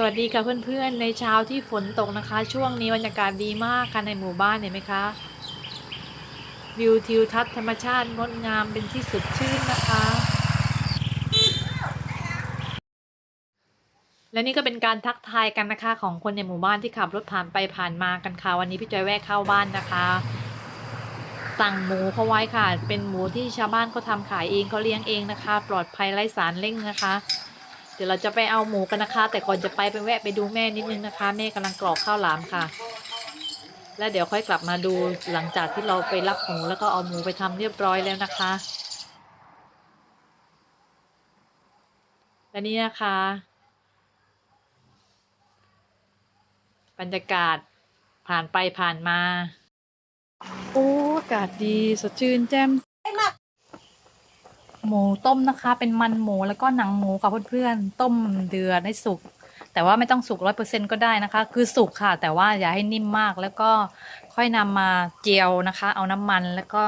สวัสดีค่ะเพื่อนๆ ในเช้าที่ฝนตกนะคะ ช่วงนี้บรรยากาศดีมากค่ะในหมู่บ้านเห็นไหมคะ วิวทิวทัศน์ธรรมชาติงดงามเป็นที่สุดชื่นนะคะ และนี่ก็เป็นการทักทายกันนะคะของคนในหมู่บ้านที่ขับรถผ่านไปผ่านมากันค่ะ วันนี้พี่จอยแวะเข้าบ้านนะคะ สั่งหมูเขาไว้ค่ะ เป็นหมูที่ชาวบ้านเขาทำขายเองเขาเลี้ยงเองนะคะ ปลอดภัยไร้สารเร่งนะคะ เดี๋ยวเราจะไปเอาหมูกันนะคะ แต่ก่อนจะไปไปแวะไปดูแม่นิดนึงนะคะ แม่กำลังกรอกข้าวหลามค่ะ แล้วเดี๋ยวค่อยกลับมาดูหลังจากที่เราไปรับหมูแล้วก็เอาหมูไปทำเรียบร้อยแล้วนะคะและนี่นะคะ บรรยากาศผ่านไปผ่านมา โอ้อากาศดีสดชื่นแจ่ม หมูต้มนะคะ เป็นมันหมูแล้วก็หนังหมูค่ะเพื่อนๆต้มเดือดให้สุก แต่ว่าไม่ต้องสุกร้อยเปอร์เซ็นก็ได้นะคะ คือสุกค่ะ แต่ว่าอย่าให้นิ่มมากแล้วก็ค่อยนำมาเจียวนะคะ เอาน้ำมันแล้วก็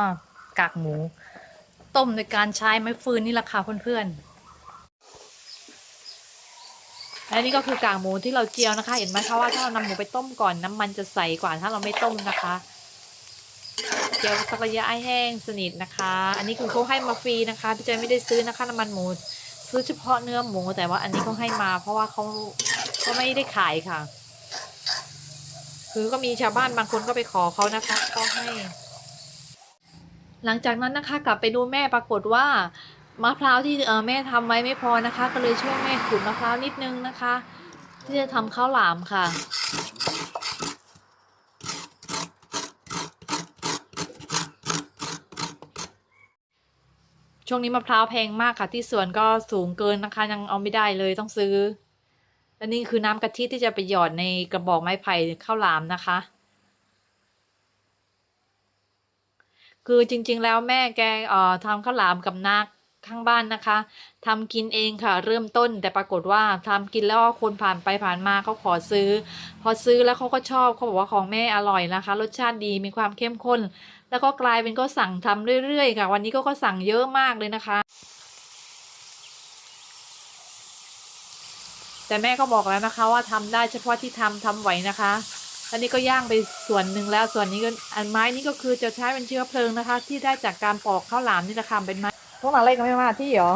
กากหมู ต้มโดยการใช้ไม้ฟืนนี่แหละค่ะเพื่อนๆและนี่ก็คือกากหมูที่เราเจียวนะคะ เห็นไหมคะว่าถ้าเรานำหมูไปต้มก่อนน้ำมันจะใสกว่าถ้าเราไม่ต้มนะคะ เจียวสักระยะให้แห้งสนิทนะคะ อันนี้คือเขาให้มาฟรีนะคะพี่จอยไม่ได้ซื้อนะคะน้ำมันหมูซื้อเฉพาะเนื้อหมูแต่ว่าอันนี้เขาให้มา เพราะว่าเขาเขาไม่ได้ขายค่ะ คือก็มีชาวบ้านบางคนก็ไปขอเขานะคะก็ให้ หลังจากนั้นนะคะ กลับไปดูแม่ปรากฏว่ามะพร้าวที่เออแม่ทำไว้ไม่พอนะคะ ก็เลยช่วยแม่ขูดมะพร้าวนิดนึงนะคะ ที่จะทำข้าวหลามค่ะ ช่วงนี้มะพร้าวแพงมากค่ะ ที่สวนก็สูงเกินนะคะ ยังเอาไม่ได้เลยต้องซื้อ และนี่คือน้ำกะทิที่จะไปหยอดในกระบอกไม้ไผ่ข้าวหลามนะคะ คือจริงๆแล้วแม่แกเอ่อทำข้าวหลามกับนักข้างบ้านนะคะทำกินเองค่ะ เริ่มต้นแต่ปรากฏว่าทำกินแล้วคนผ่านไปผ่านมาเขาขอซื้อ พอซื้อแล้วเขาก็ชอบเขาบอกว่าของแม่อร่อยนะคะ รสชาติดีมีความเข้มข้น แล้วก็กลายเป็นก็สั่งทำเรื่อยๆค่ะ วันนี้ก็ก็สั่งเยอะมากเลยนะคะ แต่แม่ก็บอกแล้วนะคะว่าทำได้เฉพาะที่ทำทำไหวนะคะอันนี้ก็ย่างไปส่วนหนึ่งแล้วส่วนนี้ก็อันไม้นี้ก็คือจะใช้เป็นเชื้อเพลิงนะคะ ที่ได้จากการปอกข้าวหลามนี่แหละค่ะเป็นไม้พวกหลังเล็กก็ไม่มาที่หรอ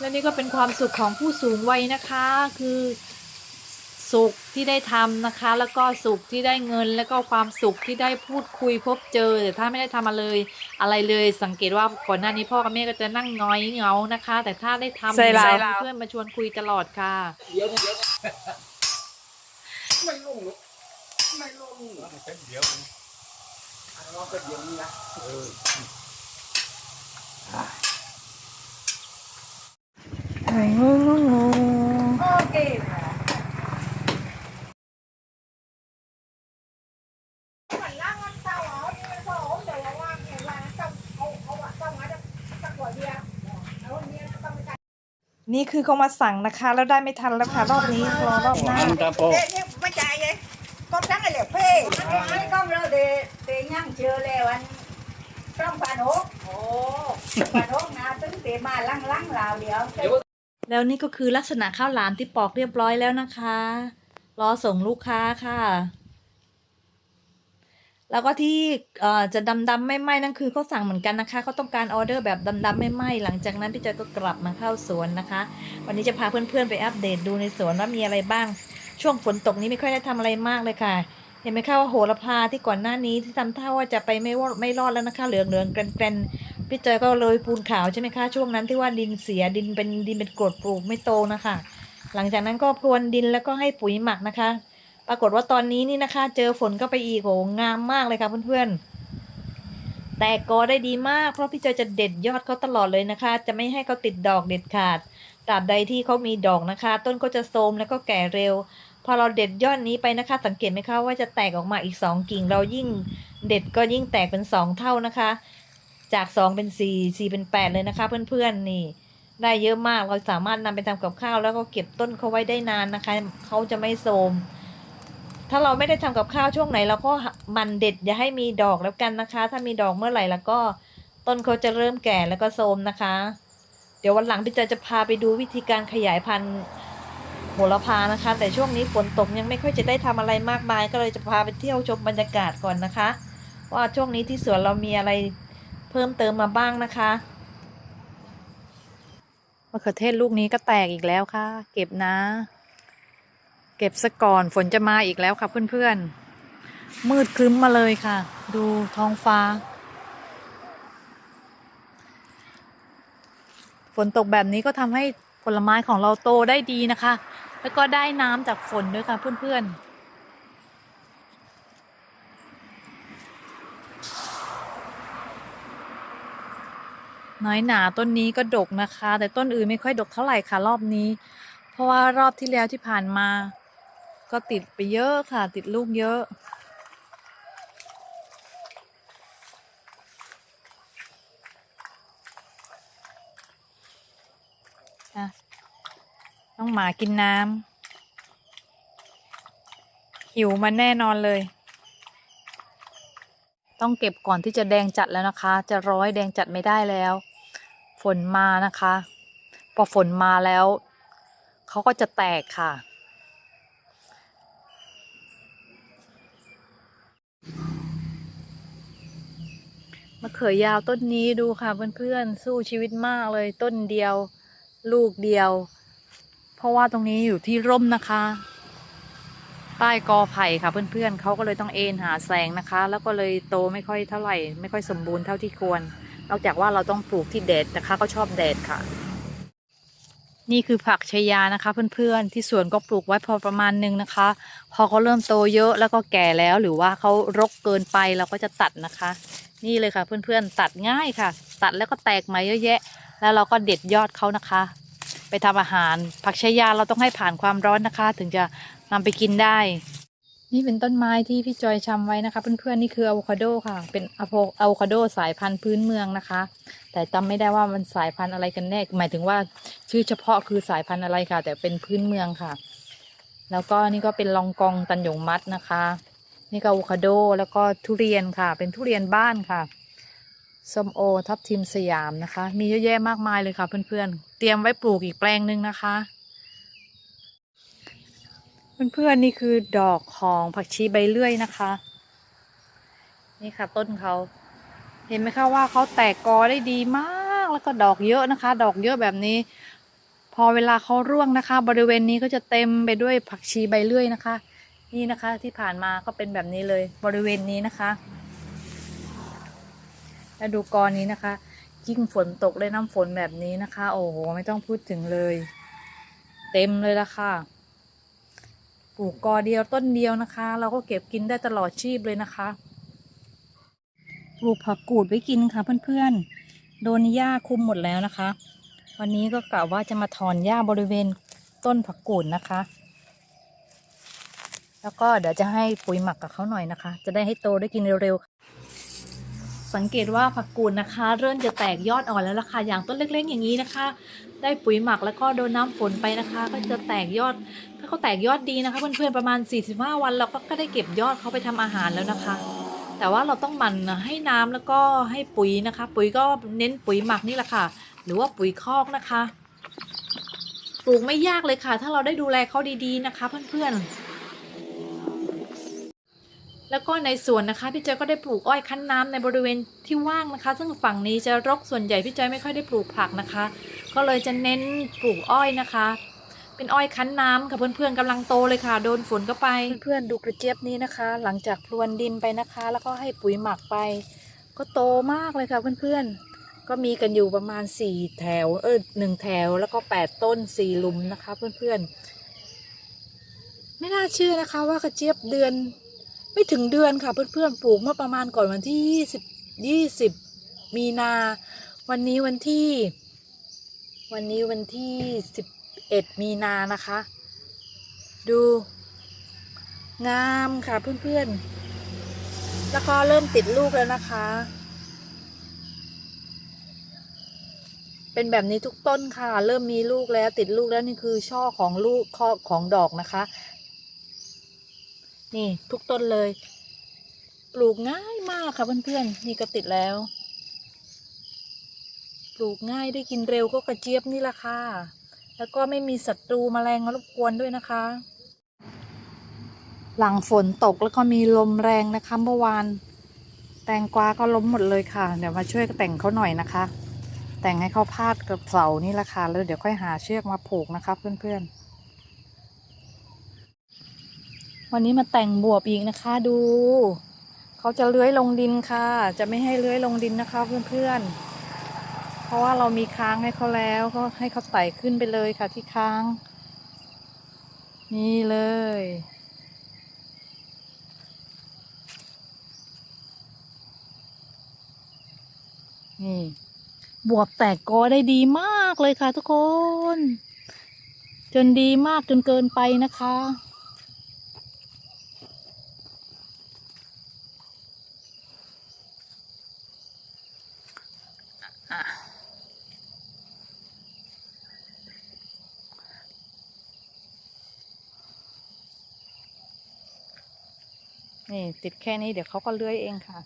และนี่ก็เป็นความสุขของผู้สูงวัยนะคะ คือ สุขที่ได้ทำนะคะ แล้วก็สุขที่ได้เงิน แล้วก็ความสุขที่ได้พูดคุยพบเจอ แต่ถ้าไม่ได้ทำมาเลยอะไรเลยสังเกตว่าก่อนหน้านี้พ่อกับแม่ก็จะนั่งน้อยเหงานะคะ แต่ถ้าได้ทำใส่ลายจะมีเพื่อนมาชวนคุยตลอดค่ะ เดี๋ยวนะเดี๋ยวนะไม่ลงหรอกไม่ลงหรอกเป็นเดี๋ยวนะรอก็เดี๋ยวนี้นะเอองูงูงู นี่คือเขามาสั่งนะคะ แล้วได้ไม่ทันแล้วค่ะ รอบนี้รอรอบหน้าอันตาโป Ê, nhưng mà chạy vậy con trắng này là phê mấy con rồi thì thì nhăn chưa leo anh trong phà nốt ồ phà nốt nào tính thì mà lăng lăng lào điệu แล้วนี่ก็คือลักษณะข้าวหลามที่ปอกเรียบร้อยแล้วนะคะ รอส่งลูกค้าค่ะ แล้วก็ที่เอ่อจะดำดำไม่ไหม้นั่นคือเขาสั่งเหมือนกันนะคะเขาต้องการออเดอร์แบบดำดำไม่ไหม้หลังจากนั้นพี่จอยก็กลับมาเข้าสวนนะคะ วันนี้จะพาเพื่อนๆไปอัปเดตดูในสวนว่ามีอะไรบ้าง ช่วงฝนตกนี้ไม่ค่อยได้ทำอะไรมากเลยค่ะ เห็นไหมคะว่าโหระพาที่ก่อนหน้านี้ที่ทำท่าว่าจะไปไม่ไม่รอดแล้วนะคะ เหลืองเหลืองๆแกรนแกรนๆพี่จอยก็โรยปูนขาวใช่ไหมคะช่วงนั้นที่ว่าดินเสียดินเป็นดินเป็นกรดปลูกไม่โตนะคะ หลังจากนั้นก็พรวนดินแล้วก็ให้ปุ๋ยหมักนะคะ ปรากฏว่าตอนนี้นี่นะคะ เจอฝนก็ไปอีกโหงามมากเลยค่ะเพื่อนๆ แต่กอได้ดีมากเพราะพี่จอยจะเด็ดยอดเขาตลอดเลยนะคะ จะไม่ให้เขาติดดอกเด็ดขาดตราบใดที่เขามีดอกนะคะ ต้นก็จะโทมแล้วก็แก่เร็ว พอเราเด็ดยอดนี้ไปนะคะ สังเกตไหมคะว่าจะแตกออกมาอีกสองกิ่ง เรายิ่งเด็ดก็ยิ่งแตกเป็นสองเท่านะคะ จากสองเป็นสี่สี่เป็นแปดเลยนะคะ เพื่อนๆนี่ ได้เยอะมากเราสามารถนำไปทำกับข้าว แล้วก็เก็บต้นเขาไว้ได้นานนะคะเขาจะไม่โทม ถ้าเราไม่ได้ทำกับข้าวช่วงไหนเราก็มันเด็ดอย่าให้มีดอกแล้วกันนะคะ ถ้ามีดอกเมื่อไหร่แล้วก็ต้นเขาจะเริ่มแก่แล้วก็โทรมนะคะ เดี๋ยววันหลังพี่จอยจะพาไปดูวิธีการขยายพันธุ์โหระพานะคะ แต่ช่วงนี้ฝนตกยังไม่ค่อยจะได้ทำอะไรมากมาย ก็เลยจะพาไปเที่ยวชมบรรยากาศก่อนนะคะ ว่าช่วงนี้ที่สวนเรามีอะไรเพิ่มเติมมาบ้างนะคะมะเขือเทศลูกนี้ก็แตกอีกแล้วค่ะ เก็บนะ เก็บซะก่อนฝนจะมาอีกแล้วค่ะเพื่อนๆ มืดครึ้มมาเลยค่ะ ดูท้องฟ้า ฝนตกแบบนี้ก็ทำให้ผลไม้ของเราโตได้ดีนะคะ แล้วก็ได้น้ำจากฝนด้วยค่ะเพื่อนๆน้อยหนาต้นนี้ก็ดกนะคะ แต่ต้นอื่นไม่ค่อยดกเท่าไหร่ค่ะรอบนี้ เพราะว่ารอบที่แล้วที่ผ่านมา ก็ติดไปเยอะค่ะ ติดลูกเยอะต้องหมากินน้ำ หิวมันแน่นอนเลย ต้องเก็บก่อนที่จะแดงจัดแล้วนะคะ จะร้อยแดงจัดไม่ได้แล้ว ฝนมานะคะ พอฝนมาแล้ว เขาก็จะแตกค่ะ มะเขือยาวต้นนี้ดูค่ะเพื่อนๆสู้ชีวิตมากเลยต้นเดียว ลูกเดียว เพราะว่าตรงนี้อยู่ที่ร่มนะคะใต้กอไผ่ค่ะเพื่อนๆเขาก็เลยต้องเอ็นหาแสงนะคะ แล้วก็เลยโตไม่ค่อยเท่าไหร่ ไม่ค่อยสมบูรณ์เท่าที่ควร นอกจากว่าเราต้องปลูกที่แดดนะคะก็ชอบแดดค่ะ นี่คือผักชายานะคะเพื่อนๆที่สวนก็ปลูกไว้พอประมาณนึงนะคะ พอเขาเริ่มโตเยอะแล้วก็แก่แล้วหรือว่าเขารกเกินไปเราก็จะตัดนะคะ นี่เลยค่ะเพื่อนๆตัดง่ายค่ะ ตัดแล้วก็แตกมาเยอะแยะ แล้วเราก็เด็ดยอดเขานะคะ ไปทำอาหารผักชายาเราต้องให้ผ่านความร้อนนะคะ ถึงจะนำไปกินได้ นี่เป็นต้นไม้ที่พี่จอยชำไว้นะคะ เพื่อนๆนี่คืออะโวคาโดค่ะ เป็นอะโวคาโดสายพันธุ์พื้นเมืองนะคะ แต่จำไม่ได้ว่ามันสายพันธุ์อะไรกันแน่หมายถึงว่าชื่อเฉพาะคือสายพันธุ์อะไรค่ะ แต่เป็นพื้นเมืองค่ะ แล้วก็นี่ก็เป็นลองกองตันหยงมัดนะคะ นี่ก็อะโวคาโดแล้วก็ทุเรียนค่ะ เป็นทุเรียนบ้านค่ะส้มโอทับทิมสยามนะคะ มีเยอะแยะมากมายเลยค่ะ เพื่อนๆเตรียมไว้ปลูกอีกแปลงหนึ่งนะคะ เพื่อนๆนี่คือดอกของผักชีใบเลื่อยนะคะ นี่ค่ะต้นเขา เห็นไหมคะว่าเขาแตกกอได้ดีมากแล้วก็ดอกเยอะนะคะ ดอกเยอะแบบนี้ พอเวลาเขาร่วงนะคะ บริเวณนี้ก็จะเต็มไปด้วยผักชีใบเลื่อยนะคะ นี่นะคะที่ผ่านมาก็เป็นแบบนี้เลยบริเวณนี้นะคะ แล้วดูกรนี้นะคะยิ่งฝนตกเลยน้ำฝนแบบนี้นะคะ โอ้โหไม่ต้องพูดถึงเลย เต็มเลยละค่ะ ปลูกกอเดียวต้นเดียวนะคะ เราก็เก็บกินได้ตลอดชีพเลยนะคะปลูกผักกูดไว้กินค่ะเพื่อนๆ โดนหญ้าคุมหมดแล้วนะคะ วันนี้ก็กะว่าจะมาถอนหญ้าบริเวณต้นผักกูดนะคะ แล้วก็เดี๋ยวจะให้ปุ๋ยหมักกับเขาหน่อยนะคะ จะได้ให้โตได้กินเร็วๆ สังเกตว่าผักกูดนะคะ เริ่มจะแตกยอดอ่อนแล้วล่ะค่ะอย่างต้นเล็ก ๆ อย่างนี้นะคะ ได้ปุ๋ยหมักแล้วก็โดนน้ำฝนไปนะคะ ก็จะแตกยอด ถ้าเขาแตกยอดดีนะคะ เพื่อนๆประมาณ 45 วันเราก็ก็ได้เก็บยอดเขาไปทำอาหารแล้วนะคะ แต่ว่าเราต้องหมั่นให้น้ำแล้วก็ให้ปุ๋ยนะคะ ปุ๋ยก็เน้นปุ๋ยหมักนี่แหละค่ะ หรือว่าปุ๋ยคอกนะคะ ปลูกไม่ยากเลยค่ะ ถ้าเราได้ดูแลเขาดีๆนะคะ เพื่อนๆ แล้วก็ในสวนนะคะพี่จอยก็ได้ปลูกอ้อยคั้นน้ำในบริเวณที่ว่างนะคะ ซึ่งฝั่งนี้จะรกส่วนใหญ่พี่จอยไม่ค่อยได้ปลูกผักนะคะ ก็เลยจะเน้นปลูกอ้อยนะคะ เป็นอ้อยคั้นน้ำค่ะเพื่อนๆกำลังโตเลยค่ะ โดนฝนก็ไปเพื่อนๆดูกระเจี๊ยบนี้นะคะ หลังจากพรวนดินไปนะคะ แล้วก็ให้ปุ๋ยหมักไป ก็โตมากเลยค่ะเพื่อนๆก็มีกันอยู่ประมาณสี่แถวเออหนึ่งแถวแล้วก็แปดต้นสี่หลุมนะคะ เพื่อนๆไม่น่าเชื่อนะคะว่ากระเจี๊ยบเดือน ไม่ถึงเดือนค่ะ เพื่อนๆปลูกเมื่อประมาณก่อนวันที่ยี่สิบยี่สิบมีนา วันนี้วันที่ วันนี้วันที่สิบเอ็ดมีนานะคะ ดู งามค่ะเพื่อนๆ แล้วก็เริ่มติดลูกแล้วนะคะ เป็นแบบนี้ทุกต้นค่ะ เริ่มมีลูกแล้วติดลูกแล้วนี่คือช่อของลูกข้อของดอกนะคะ นี่ทุกต้นเลย ปลูกง่ายมากค่ะเพื่อนๆนี่ก็ติดแล้ว ปลูกง่ายได้กินเร็วก็กระเจี๊ยบนี่ละค่ะ แล้วก็ไม่มีศัตรูแมลงมารบกวนด้วยนะคะ หลังฝนตกแล้วก็มีลมแรงนะคะเมื่อวาน แตงกวาก็ล้มหมดเลยค่ะ เดี๋ยวมาช่วยแต่งเขาหน่อยนะคะ แต่งให้เขาพาดกับเสานี่ละค่ะแล้วเดี๋ยวค่อยหาเชือกมาผูกนะคะ เพื่อนๆ วันนี้มาแต่งบวบอีกนะคะดู เขาจะเลื้อยลงดินค่ะ จะไม่ให้เลื้อยลงดินนะคะเพื่อนๆ เพราะว่าเรามีค้างให้เขาแล้วก็ให้เขาไต่ขึ้นไปเลยค่ะที่ค้าง นี่เลยนี่บวบแตกกอได้ดีมากเลยค่ะทุกคน จนดีมากจนเกินไปนะคะ นี่ติดแค่นี้เดี๋ยวเขาก็เลื้อยเองค่ะ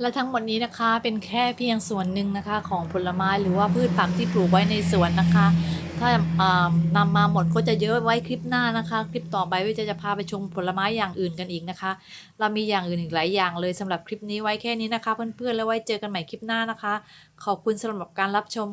และทั้งหมดนี้นะคะเป็นแค่เพียงส่วนหนึ่งนะคะของผลไม้หรือว่าพืชผักที่ปลูกไว้ในสวนนะคะ ถ้าานำมาหมดก็จะเยอะไว้คลิปหน้านะคะ คลิปต่อไปวิจะจะพาไปชมผลไม้อย่างอื่นกันอีกนะคะ เรามีอย่างอื่นอีกหลายอย่างเลยสำหรับคลิปนี้ไว้แค่นี้นะคะ เพื่อนๆแล้วไว้เจอกันใหม่คลิปหน้านะคะ ขอบคุณสำหรับการรับชม